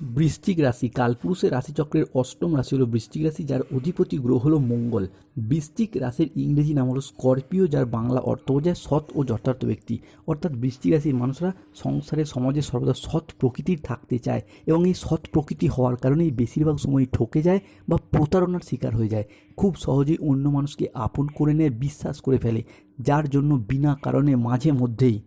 বৃশ্চিক রাশি, কালপুরুষের রাশিচক্রের অষ্টম রাশি হলো বৃশ্চিক রাশি, যার অধিপতি গ্রহ হলো মঙ্গল। বৃশ্চিক রাশির ইংরেজি নাম হলো স্করপিও, যার বাংলা অর্থ বোঝায় সৎ ও যথার্থ ব্যক্তি। অর্থাৎ বৃশ্চিক রাশির মানুষরা সংসারে, সমাজে সর্বদা সৎ প্রকৃতির থাকতে চায় এবং এই সৎ প্রকৃতি হওয়ার কারণেই বেশিরভাগ সময় ঠকে যায় বা প্রতারণার শিকার হয়ে যায়। খুব সহজেই অন্য মানুষকে আপন করে নেয় বিশ্বাস করে ফেলে, যার জন্য বিনা কারণে মাঝে মধ্যেই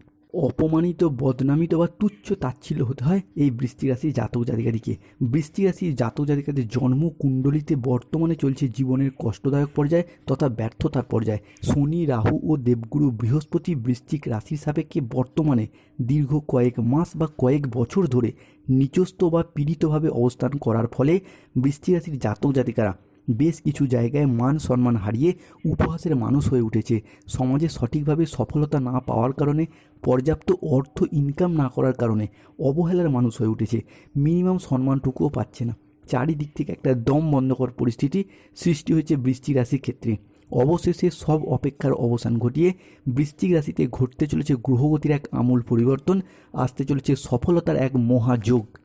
অপমানিত, বদনামিত বা তুচ্ছ তাচ্ছিল্য হতে হয় এই বৃষ্টি রাশির জাতক জাতিকাদিকে। বৃষ্টি রাশির জাতক জাতিকাদের জন্ম কুণ্ডলিতে বর্তমানে চলছে জীবনের কষ্টদায়ক পর্যায় তথা ব্যর্থতার পর্যায়। শনি, রাহু ও দেবগুরু বৃহস্পতি বৃশ্চিক রাশির সাপেক্ষে বর্তমানে দীর্ঘ কয়েক মাস বা কয়েক বছর ধরে নিচস্থ বা পীড়িতভাবে অবস্থান করার ফলে বৃষ্টি রাশির জাতক জাতিকারা বেশ কিছু জায়গায় মান সম্মান হারিয়ে উপহাসের মানুষ হয়ে উঠেছে। সমাজে সঠিকভাবে সফলতা না পাওয়ার কারণে, পর্যাপ্ত অর্থ ইনকাম না করার কারণে অবহেলার মানুষ হয়ে উঠেছে। মিনিমাম সম্মানটুকুও পাচ্ছে না। চারিদিক থেকে একটা দম বন্ধকর পরিস্থিতি সৃষ্টি হয়েছে বৃষ্টি রাশির ক্ষেত্রে। অবশেষে সব অপেক্ষার অবসান ঘটিয়ে বৃশ্চিক রাশিতে ঘটতে চলেছে গ্রহগতির এক আমূল পরিবর্তন, আসতে চলেছে সফলতার এক মহাযোগ।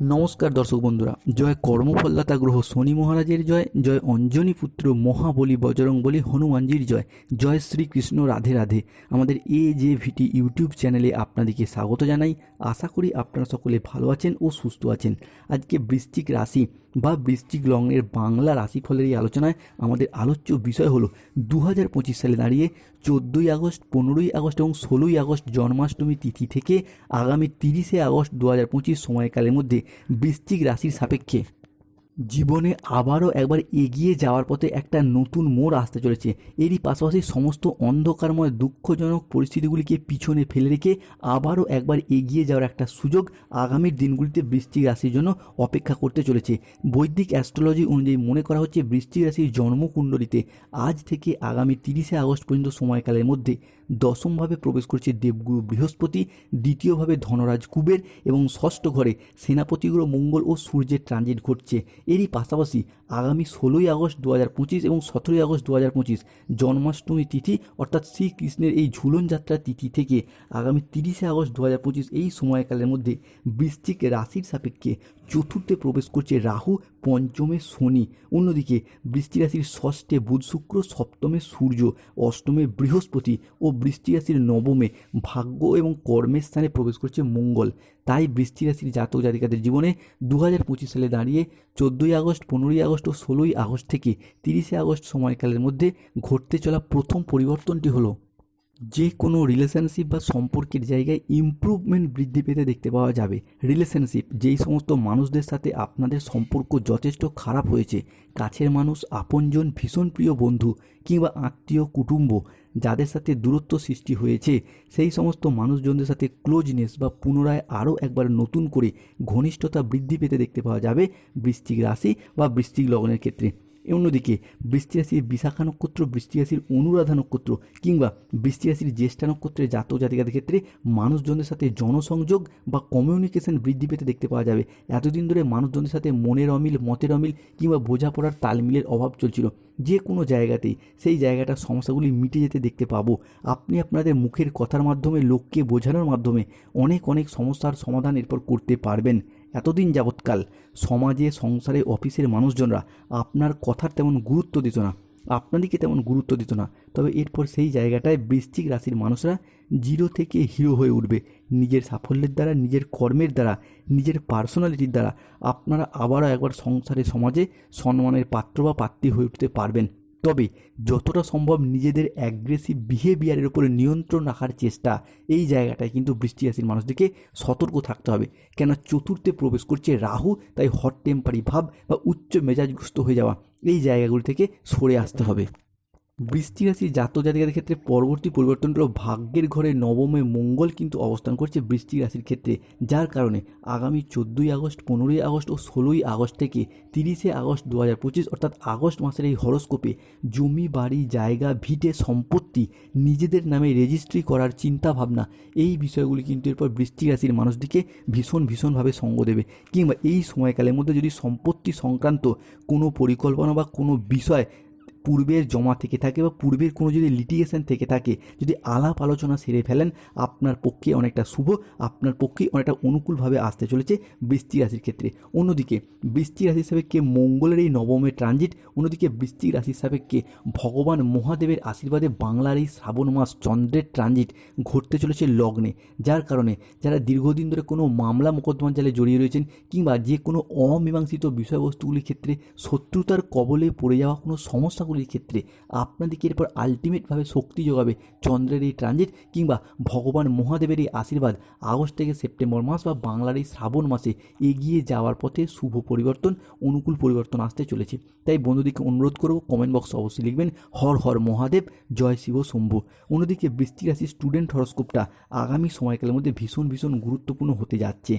নমস্কার দর্শক বন্ধুরা, জয় কর্মফলদাতা গ্রহ শনি মহারাজের জয় জয় অঞ্জনী পুত্র মহাবলী বজরং বলি হনুমানজির জয় জয় শ্রীকৃষ্ণ রাধে রাধে। আমাদের এ যে ভিটি ইউটিউব চ্যানেলে আপনাদেরকে স্বাগত জানাই। আশা করি আপনারা সকলে ভালো আছেন ও সুস্থ আছেন। আজকে বৃশ্চিক রাশি বা বৃশ্চিক লগ্নের বাংলা রাশিফলের এই আলোচনায় আমাদের আলোচ্য বিষয় হলো দু হাজার পঁচিশ সালে দাঁড়িয়ে চোদ্দোই আগস্ট, পনেরোই আগস্ট এবং ষোলোই আগস্ট জন্মাষ্টমী তিথি থেকে আগামী তিরিশে আগস্ট দু হাজার পঁচিশ সময়কালের মধ্যে বৃশ্চিক রাশির সাপেক্ষে। জীবনে আবারও একবার এগিয়ে যাওয়ার পথে একটা নতুন মোড় আসতে চলেছে। এরই পাশাপাশি সমস্ত অন্ধকারময়, দুঃখজনক পরিস্থিতিগুলিকে পিছনে ফেলে রেখে আবারও একবার এগিয়ে যাওয়ার একটা সুযোগ আগামীর দিনগুলিতে বৃষ্টিক রাশির জন্য অপেক্ষা করতে চলেছে। বৈদিক অ্যাস্ট্রোলজি অনুযায়ী মনে করা হচ্ছে বৃষ্টিক রাশির জন্মকুণ্ডলিতে আজ থেকে আগামী তিরিশে আগস্ট পর্যন্ত সময়কালের মধ্যে দশমভাবে প্রবেশ করছে দেবগুরু বৃহস্পতি, দ্বিতীয়ভাবে ধনরাজ কুবের এবং ষষ্ঠ ঘরে সেনাপতিগুরু মঙ্গল ও সূর্যের ট্রানজিট ঘটছে। এরই পাশাপাশি আগামী ষোলোই আগস্ট দু হাজার পঁচিশ এবং সতেরোই আগস্ট দু হাজার পঁচিশ জন্মাষ্টমী তিথি অর্থাৎ শ্রীকৃষ্ণের এই ঝুলন যাত্রা তিথি থেকে আগামী তিরিশে আগস্ট দু হাজার পঁচিশ এই সময়কালের মধ্যে বৃশ্চিক রাশির সাপেক্ষে চতুর্থে প্রবেশ করছে রাহু, পঞ্চমে শনি। অন্যদিকে বৃষ্টি রাশির ষষ্ঠে বুধ শুক্র, সপ্তমে সূর্য, অষ্টমে বৃহস্পতি ও বৃষ্টি রাশির নবমে ভাগ্য এবং কর্মের স্থানে প্রবেশ করছে মঙ্গল। তাই বৃষ্টি রাশির জাতক জাতিকাদের জীবনে দু হাজার পঁচিশ সালে দাঁড়িয়ে চোদ্দোই আগস্ট, পনেরোই আগস্ট ও ষোলোই আগস্ট থেকে তিরিশে আগস্ট সময়কালের মধ্যে ঘটতে চলা প্রথম পরিবর্তনটি হলো যে কোনো রিলেশনশিপ বা সম্পর্কের জায়গায় ইমপ্রুভমেন্ট বৃদ্ধি পেতে দেখতে পাওয়া যাবে। রিলেশনশিপ যেই সমস্ত মানুষদের সাথে আপনাদের সম্পর্ক যথেষ্ট খারাপ হয়েছে, কাছের মানুষ, আপনজন, ভীষণ প্রিয় বন্ধু কিংবা আত্মীয়, কুটুম্ব, যাদের সাথে দূরত্ব সৃষ্টি হয়েছে, সেই সমস্ত মানুষজনদের সাথে ক্লোজনেস বা পুনরায় আরও একবার নতুন করে ঘনিষ্ঠতা বৃদ্ধি পেতে দেখতে পাওয়া যাবে বৃশ্চিক রাশি বা বৃশ্চিক লগ্নের ক্ষেত্রে। অন্যদিকে বৃষ্টি রাশির বিশাখা নক্ষত্র, বৃষ্টি রাশির অনুরাধা নক্ষত্র কিংবা বৃষ্টি রাশির জ্যেষ্ঠা নক্ষত্রের জাতক জাতিকাদের ক্ষেত্রে মানুষজনদের সাথে জনসংযোগ বা কমিউনিকেশন বৃদ্ধি পেতে দেখতে পাওয়া যাবে। এতদিন ধরে মানুষজনদের সাথে মনের অমিল, মতের অমিল কিংবা বোঝাপড়ার তালমিলের অভাব চলছিল। যে কোনো জায়গাতেই সেই জায়গাটার সমস্যাগুলি মিটে যেতে দেখতে পাবো। আপনি আপনাদের মুখের কথার মাধ্যমে, লোককে বোঝানোর মাধ্যমে অনেক অনেক সমস্যার সমাধান এরপর করতে পারবেন। এতদিন যাবৎকাল সমাজে, সংসারে, অফিসের মানুষজনরা আপনার কথার তেমন গুরুত্ব দিত না। আপনাদেরকে তেমন গুরুত্ব দিত না। তবে এরপর সেই জায়গাটায় বৃশ্চিক রাশির মানুষরা জিরো থেকে হিরো হয়ে উঠবে। নিজের সাফল্যের দ্বারা, নিজের কর্মের দ্বারা, নিজের পার্সোনালিটির দ্বারা আপনারা আবারও একবার সংসারে, সমাজে সম্মানের পাত্র বা পাত্রী হয়ে উঠতে পারবেন। তবে যতটা সম্ভব নিজেদের অ্যাগ্রেসিভ বিহেভিয়ারের উপরে নিয়ন্ত্রণ রাখার চেষ্টা। এই জায়গাটায় কিন্তু বৃষ্টি রাশির মানুষদেরকে সতর্ক থাকতে হবে। কেন চতুর্থে প্রবেশ করছে রাহু, তাই হট টেম্পারি ভাব বা উচ্চ মেজাজগ্রস্ত হয়ে যাওয়া। এই জায়গাগুলি থেকে সরে আসতে হবে। বৃষ্টি রাশি জাতক জাতিকাদের ক্ষেত্রে পরবর্তী পরিবর্তন হলো ভাগ্যের ঘরে নবমে মঙ্গল কিন্তু অবস্থান করছে বৃষ্টি রাশির ক্ষেত্রে, যার কারণে আগামী চোদ্দোই আগস্ট, পনেরোই আগস্ট ও ষোলোই আগস্ট থেকে তিরিশে আগস্ট দু হাজার পঁচিশ অর্থাৎ আগস্ট মাসের এই হরস্কোপে জমি, বাড়ি, জায়গা, ভিটে, সম্পত্তি নিজেদের নামে রেজিস্ট্রি করার চিন্তা ভাবনা এই বিষয়গুলি কিন্তু এরপর বৃষ্টি রাশির মানুষদিকে ভীষণ, ভীষণভাবে সঙ্গ দেবে। কিংবা এই সময়কালের মধ্যে যদি সম্পত্তি সংক্রান্ত কোনো পরিকল্পনা বা কোনো বিষয় পূর্বের জমা থেকে থাকে বা পূর্বের কোনো যদি লিটিগেশন থেকে থাকে, যদি আলাপ আলোচনা সেরে ফেলেন, আপনার পক্ষে অনেকটা শুভ, আপনার পক্ষে অনেকটা অনুকূলভাবে আসতে চলেছে বৃষ্টি রাশির ক্ষেত্রে। অন্যদিকে, বৃষ্টি রাশির সাপেক্ষে মঙ্গলের এই নবমের ট্রানজিট অন্যদিকে বৃষ্টি রাশির সাপেক্ষে ভগবান মহাদেবের আশীর্বাদে বাংলার এই শ্রাবণ মাস চন্দ্রের ট্রানজিট ঘটতে চলেছে লগ্নে। যার কারণে যারা দীর্ঘদিন ধরে কোনো মামলা মোকদ্দমার জালে জড়িয়ে রয়েছেন কিংবা যে কোনো অমীমাংসিত বিষয়বস্তুগুলির ক্ষেত্রে শত্রুতার কবলে পড়ে যাওয়া কোনো সমস্যাগুলির ক্ষেত্রে আপনাদেরকে এরপর আলটিমেটভাবে শক্তি যোগাবে চন্দ্রের এই ট্রানজিট কিংবা ভগবান মহাদেবের এই আশীর্বাদ আগস্ট থেকে সেপ্টেম্বর মাস বা বাংলার এই শ্রাবণ মাসে এগিয়ে যাওয়ার পথে শুভ পরিবর্তন, অনুকূল পরিবর্তন আসতে চলেছে। তাই বন্ধুদিকে অনুরোধ করব কমেন্ট বক্সে অবশ্যই লিখবেন, হর হর মহাদেব, জয় শিব শম্ভু। অন্যদিকে বৃষ্টি রাশির স্টুডেন্ট হরস্কোপটা আগামী সময়কালের মধ্যে ভীষণ ভীষণ গুরুত্বপূর্ণ হতে যাচ্ছে।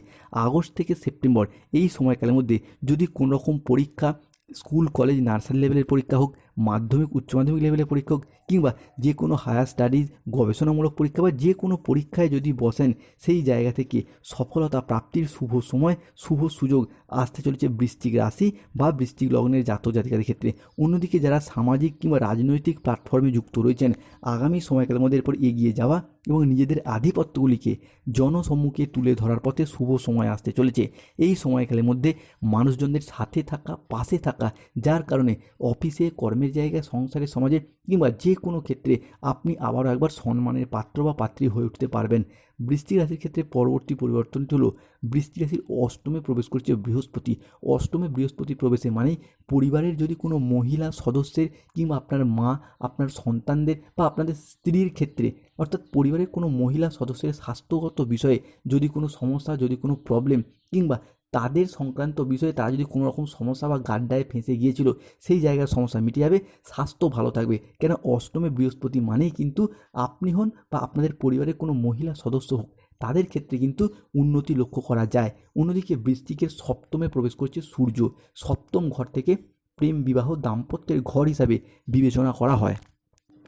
আগস্ট থেকে সেপ্টেম্বর এই সময়কালের মধ্যে যদি কোনো রকম পরীক্ষা, স্কুল কলেজ নার্সারি লেভেলের পরীক্ষা হোক মাধ্যমিক, উচ্চ মাধ্যমিক লেভেলের পরীক্ষক কিংবা যে কোনো হায়ার স্টাডিজ গবেষণামূলক পরীক্ষা বা যে কোনো পরীক্ষায় যদি বসেন, সেই জায়গা থেকে সফলতা প্রাপ্তির শুভ সময়, শুভ সুযোগ আসতে চলেছে বৃষ্টিক রাশি বা বৃশ্চিক লগ্নের জাতক জাতিকাদের ক্ষেত্রে। অন্যদিকে যারা সামাজিক কিংবা রাজনৈতিক প্ল্যাটফর্মে যুক্ত রয়েছেন, আগামী সময়কালের মধ্যে এরপর এগিয়ে যাওয়া এবং নিজেদের আধিপত্যগুলিকে জনসম্মুখে তুলে ধরার পথে শুভ সময় আসতে চলেছে। এই সময়কালের মধ্যে মানুষজনদের সাথে থাকা, পাশে থাকা, যার কারণে অফিসে কর্মের জায়গায় সংসারে, সমাজে কিংবা যে কোনো ক্ষেত্রে আপনি আবারও একবার সম্মানের পাত্র বা পাত্রী হয়ে উঠতে পারবেন। বৃষ্টি রাশির ক্ষেত্রে পরবর্তী পরিবর্তনটি হলো বৃষ্টি রাশির অষ্টমে প্রবেশ করছে বৃহস্পতি। অষ্টমে বৃহস্পতি প্রবেশে মানেই পরিবারের যদি কোনো মহিলা সদস্যের কিংবা আপনার মা, আপনার সন্তানদের বা আপনাদের স্ত্রীর ক্ষেত্রে, অর্থাৎ পরিবারের কোনো মহিলা সদস্যের স্বাস্থ্যগত বিষয়ে যদি কোনো সমস্যা, যদি কোনো প্রবলেম কিংবা তাদের সংক্রান্ত বিষয়ে তারা যদি কোনো রকম সমস্যা বা গাড্ডায় ফেঁসে গিয়েছিল, সেই জায়গার সমস্যা মিটে যাবে, স্বাস্থ্য ভালো থাকবে। কেন? অষ্টমে বৃহস্পতি মানেই কিন্তু আপনি হন বা আপনাদের পরিবারের কোনো মহিলা সদস্য হোক। তাদের ক্ষেত্রে কিন্তু উন্নতি লক্ষ্য করা যায়। অন্যদিকে বৃষ্টিকের সপ্তমে প্রবেশ করছে সূর্য। সপ্তম ঘর থেকে প্রেম বিবাহ দাম্পত্যের ঘর হিসাবে বিবেচনা করা হয়।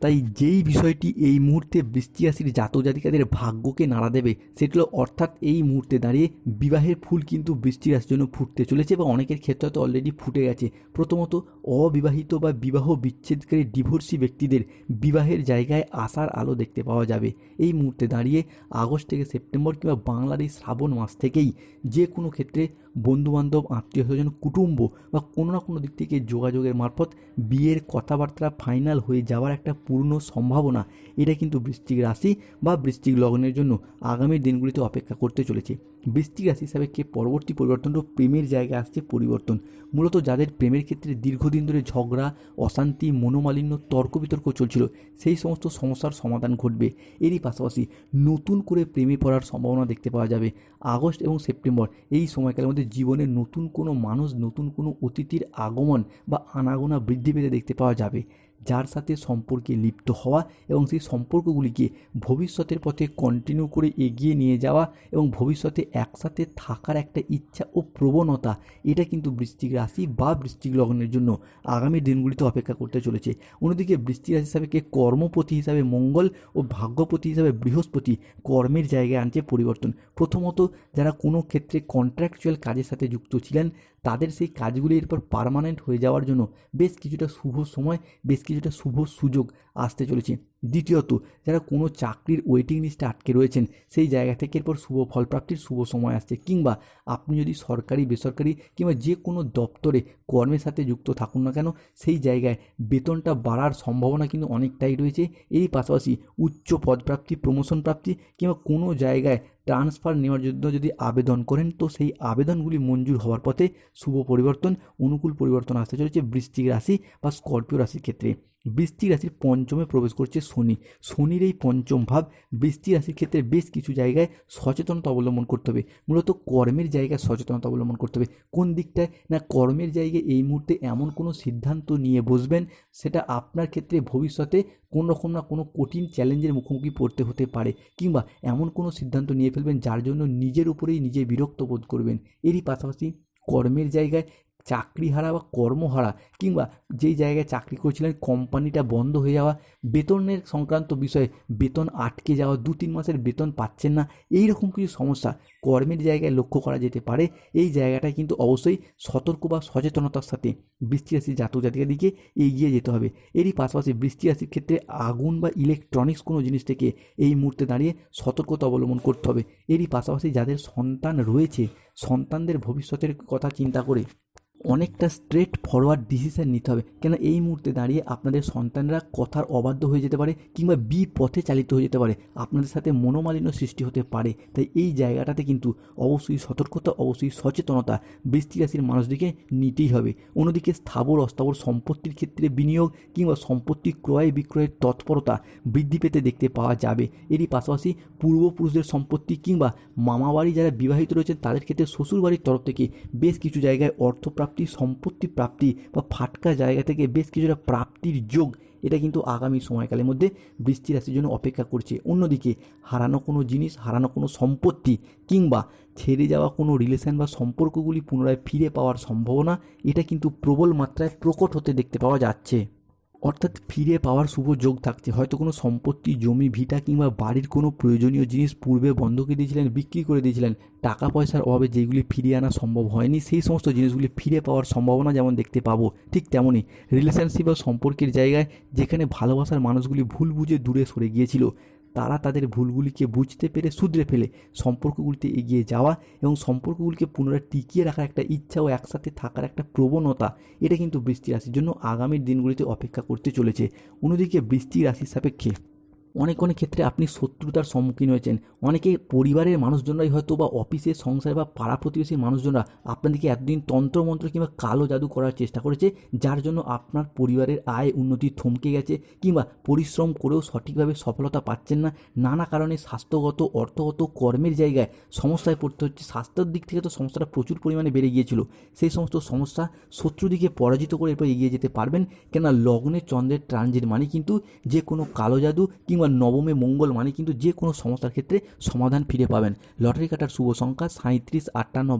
তাই যেই বিষয়টি এই মুহূর্তে বৃষ্টি রাশির জাতক জাতিকাদের ভাগ্যকে নাড়া দেবে, সেটি হলো অর্থাৎ এই মুহূর্তে দাঁড়িয়ে বিবাহের ফুল কিন্তু বৃষ্টি রাশির জন্য ফুটতে চলেছে বা অনেকের ক্ষেত্রে হয়তো অলরেডি ফুটে গেছে। প্রথমত, অবিবাহিত বা বিবাহ বিচ্ছেদকারী ডিভোর্সি ব্যক্তিদের বিবাহের জায়গায় আসার আলো দেখতে পাওয়া যাবে। এই মুহূর্তে দাঁড়িয়ে আগস্ট থেকে সেপ্টেম্বর কিংবা বাংলার এই শ্রাবণ মাস থেকেই যে কোনো ক্ষেত্রে বন্ধুবান্ধব, আত্মীয় স্বজন, কুটুম্ব বা কোনো না কোনো দিক থেকে যোগাযোগের মারফত বিয়ের কথাবার্তা ফাইনাল হয়ে যাওয়ার একটা পূর্ণ সম্ভাবনা। এটা কিন্তু বৃষ্টিক রাশি বা বৃষ্টিক লগ্নের জন্য আগামী দিনগুলিতে অপেক্ষা করতে চলেছে। বৃশ্চিক রাশি কে পরবর্তী পরিবর্তনটা প্রেমের জায়গায় আসছে পরিবর্তন। মূলত যাদের প্রেমের ক্ষেত্রে দীর্ঘদিন ধরে ঝগড়া, অশান্তি, মনোমালিন্য তর্ক বিতর্ক চলছিল, সেই সমস্ত সমস্যার সমাধান ঘটবে। এরই পাশাপাশি নতুন করে প্রেমে পড়ার সম্ভাবনা দেখতে পাওয়া যাবে। আগস্ট এবং সেপ্টেম্বর এই সময়কালের মধ্যে জীবনে নতুন কোনো মানুষ, নতুন কোনো অতিথির আগমন বা আনাগোনা বৃদ্ধি পেতে দেখতে পাওয়া যাবে। যার সাথে সম্পর্কে লিপ্ত হওয়া এবং সেই সম্পর্কগুলিকে ভবিষ্যতের পথে কন্টিনিউ করে এগিয়ে নিয়ে যাওয়া এবং ভবিষ্যতে একসাথে থাকার একটা ইচ্ছা ও প্রবণতা, এটা কিন্তু বৃশ্চিক রাশি বা বৃশ্চিক লগ্নের জন্য আগামী দিনগুলিতে অপেক্ষা করতে চলেছে। অন্যদিকে বৃশ্চিক রাশি হিসাবে কর্মপতি হিসাবে মঙ্গল ও ভাগ্যপতি হিসাবে বৃহস্পতি কর্মের জায়গায় আনছে পরিবর্তন। প্রথমত, যারা কোনো ক্ষেত্রে কন্ট্রাকচুয়াল কাজের সাথে যুক্ত ছিলেন তাদের সেই কাজগুলি এরপর পারমানেন্ট হয়ে যাওয়ার জন্য বেশ কিছুটা শুভ সময়, বেশ কিছুটা শুভ সুযোগ আসতে চলেছে। দ্বিতীয়ত, যারা কোনো চাকরির ওয়েটিং লিস্টে আটকে রয়েছেন, সেই জায়গা থেকে এরপর শুভ ফলপ্রাপ্তির শুভ সময় আসছে। কিংবা আপনি যদি সরকারি, বেসরকারি কিংবা যে কোনো দপ্তরে কর্মের সাথে যুক্ত থাকুন না কেন, সেই জায়গায় বেতনটা বাড়ার সম্ভাবনা কিন্তু অনেকটাই রয়েছে। এই পাশাপাশি উচ্চ পদপ্রাপ্তি প্রমোশন প্রাপ্তি কিংবা কোনো জায়গায় ট্রান্সফার নেওয়ার জন্য যদি আবেদন করেন, তো সেই আবেদনগুলি মঞ্জুর হওয়ার পথে শুভ পরিবর্তন, অনুকূল পরিবর্তন আসতে চলেছে বৃশ্চিক রাশি বা স্করপিও রাশির ক্ষেত্রে। বৃষ্টি রাশির পঞ্চমে প্রবেশ করছে শনি। শনির এই পঞ্চম ভাব বৃষ্টি রাশির ক্ষেত্রে বেশ কিছু জায়গায় সচেতনতা অবলম্বন করতে হবে। মূলত কর্মের জায়গায় সচেতনতা অবলম্বন করতে হবে। কোন দিকটায়? না, কর্মের জায়গায় এই মুহূর্তে এমন কোনো সিদ্ধান্ত নিয়ে বসবেন, সেটা আপনার ক্ষেত্রে ভবিষ্যতে কোনো রকম না কোনো কঠিন চ্যালেঞ্জের মুখোমুখি পড়তে হতে পারে, কিংবা এমন কোনো সিদ্ধান্ত নিয়ে ফেলবেন যার জন্য নিজের উপরেই নিজে বিরক্ত বোধ করবেন। এরই পাশাপাশি কর্মের জায়গায় চাকরিহারা বা কর্মহারা কিংবা যেই জায়গায় চাকরি করছিলেন, কোম্পানিটা বন্ধ হয়ে যাওয়া, বেতনের সংক্রান্ত বিষয়ে বেতন আটকে যাওয়া, দু তিন মাসের বেতন পাচ্ছেন না এই রকম কিছু সমস্যা কর্মের জায়গায় লক্ষ্য করা যেতে পারে। এই জায়গাটায় কিন্তু অবশ্যই সতর্ক বা সচেতনতার সাথে বৃষ্টি রাশির জাতক জাতিকার দিকে এগিয়ে যেতে হবে। এরই পাশাপাশি বৃষ্টি রাশির ক্ষেত্রে আগুন বা ইলেকট্রনিক্স কোনো জিনিস থেকে এই মুহূর্তে দাঁড়িয়ে সতর্কতা অবলম্বন করতে হবে। এরই পাশাপাশি যাদের সন্তান রয়েছে, সন্তানদের ভবিষ্যতের কথা চিন্তা করে অনেকটা স্ট্রেট ফরওয়ার্ড ডিসিশন নিতে হবে। কেন এই মুহূর্তে দাঁড়িয়ে আপনাদের সন্তানরা কথার অবাধ্য হয়ে যেতে পারে কিংবা বি পথে চালিত হয়ে যেতে পারে। আপনাদের সাথে মনোমালিন্য সৃষ্টি হতে পারে। তাই এই জায়গাটাতে কিন্তু অবশ্যই সতর্কতা, অবশ্যই সচেতনতা বৃষ্টি রাশির মানুষদিকে নিতেই হবে। অন্যদিকে স্থাবর, অস্থাবর সম্পত্তির ক্ষেত্রে বিনিয়োগ কিংবা সম্পত্তি ক্রয় বিক্রয়ের তৎপরতা বৃদ্ধি পেতে দেখতে পাওয়া যাবে। এরই পাশাপাশি পূর্বপুরুষদের সম্পত্তি কিংবা মামাবাড়ি যারা বিবাহিত রয়েছেন তাদের ক্ষেত্রে শ্বশুরবাড়ির তরফ থেকে বেশ কিছু জায়গায় অর্থপ্রাপ্তি সম্পত্তি প্রাপ্তি বা ফাটকা জায়গা থেকে বেশ কিছুটা প্রাপ্তির যোগ, এটা কিন্তু আগামী সময়কালের মধ্যে বৃষ্টি রাশির জন্য অপেক্ষা করছে। অন্যদিকে, হারানো কোনো জিনিস, হারানো কোনো সম্পত্তি কিংবা ছেড়ে যাওয়া কোনো রিলেশন বা সম্পর্কগুলি পুনরায় ফিরে পাওয়ার সম্ভাবনা, এটা কিন্তু প্রবল মাত্রায় প্রকট হতে দেখতে পাওয়া যাচ্ছে। অর্থাৎ ফিরে পাওয়ার শুভ যোগ থাকছে। হয়তো কোনো সম্পত্তি, জমি, ভিটা কিংবা বাড়ির কোনো প্রয়োজনীয় জিনিস পূর্বে বন্ধকে দিয়েছিলেন, বিক্রি করে দিয়েছিলেন, টাকা পয়সার অভাবে যেগুলি ফিরিয়ে আনা সম্ভব হয়নি, সেই সমস্ত জিনিসগুলি ফিরে পাওয়ার সম্ভাবনা যেমন দেখতে পাবো, ঠিক তেমনই রিলেশনশিপ বা সম্পর্কের জায়গায় যেখানে ভালোবাসার মানুষগুলি ভুল বুঝে দূরে সরে গিয়েছিল। তারা তাদের ভুলগুলিকে বুঝতে পেরে শুধরে ফেলে সম্পর্কগুলিতে এগিয়ে যাওয়া এবং সম্পর্কগুলিকে পুনরায় টিকিয়ে রাখার একটা ইচ্ছা ও একসাথে থাকার একটা প্রবণতা, এটা কিন্তু বৃষ্টি রাশির জন্য আগামীর দিনগুলিতে অপেক্ষা করতে চলেছে। অন্যদিকে বৃষ্টি রাশির সাপেক্ষে অনেক অনেক ক্ষেত্রে আপনি শত্রুতার সম্মুখীন হয়েছেন। অনেকে পরিবারের মানুষজনরাই হয়তো বা অফিসের সংসারে বা পাড়া প্রতিবেশীর মানুষজনরা আপনাদেরকে এতদিন তন্ত্রমন্ত্র কিংবা কালো জাদু করার চেষ্টা করেছে, যার জন্য আপনার পরিবারের আয় উন্নতি থমকে গেছে কিংবা পরিশ্রম করেও সঠিকভাবে সফলতা পাচ্ছেন না। নানা কারণে স্বাস্থ্যগত, অর্থগত, কর্মের জায়গায় সমস্যায় পড়তে হচ্ছে। স্বাস্থ্যের দিক থেকে তো সমস্যাটা প্রচুর পরিমাণে বেড়ে গিয়েছিল। সেই সমস্ত সমস্যা শত্রুদিকে পরাজিত করে এরপর এগিয়ে যেতে পারবেন। কেননা লগ্নে চন্দ্রের ট্রানজিট মানে কিন্তু যে কোনো কালো জাদু কিংবা নবমে মঙ্গল মানে কিন্তু যে কোনো সমস্যার ক্ষেত্রে সমাধান ফিরে পাবেন। লটারি কাটার শুভ সংখ্যা সাঁত্রিশ আটান্ন